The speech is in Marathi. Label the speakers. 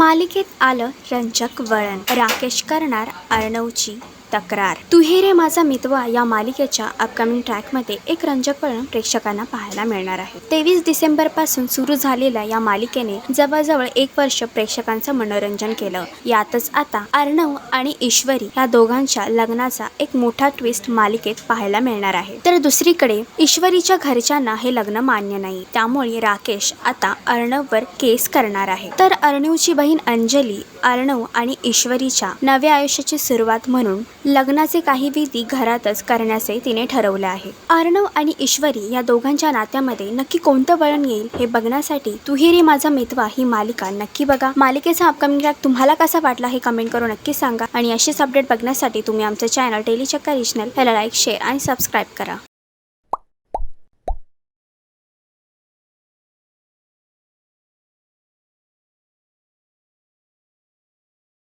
Speaker 1: मालिकेत आलं रंजक वळण. राकेश करणार अर्णवची. तक्रार. तू हे रे माझा मितवा या मालिकेच्या अपकमिंग ट्रॅकमध्ये एक रंजक वळण प्रेक्षकांना पाहायला मिळणार आहे. तेवीस डिसेंबरपासून सुरू झालेल्या या मालिकेने जवळजवळ एक वर्ष प्रेक्षकांचं मनोरंजन केलं. यातच आता अर्णव आणि ईश्वरी या दोघांच्या लग्नाचा एक मोठा ट्विस्ट मालिकेत पाहायला मिळणार आहे. तर दुसरीकडे ईश्वरीच्या घरच्यांना हे लग्न मान्य नाही. त्यामुळे राकेश आता अर्णववर केस करणार आहे. तर अर्णवची बहीण अंजली अर्णव आणि ईश्वरीच्या नव्या आयुष्याची सुरुवात म्हणून लग्नाचे काही विधी घरातच करण्याचे तिने ठरवले आहे. अर्णव आणि ईश्वरी या दोघांच्या नात्यामध्ये नक्की कोणतं वळण येईल हे बघण्यासाठी तुहेरी रे माझा मितवा ही मालिका नक्की बघा. मालिकेचा अपकमिंग ट्रॅक तुम्हाला कसा वाटला हे कमेंट करून नक्की सांगा. आणि अशीच अपडेट बघण्यासाठी तुम्ही आमचं चॅनल डेली चक्का रिजनल याला लाईक शेअर आणि सबस्क्राईब करा.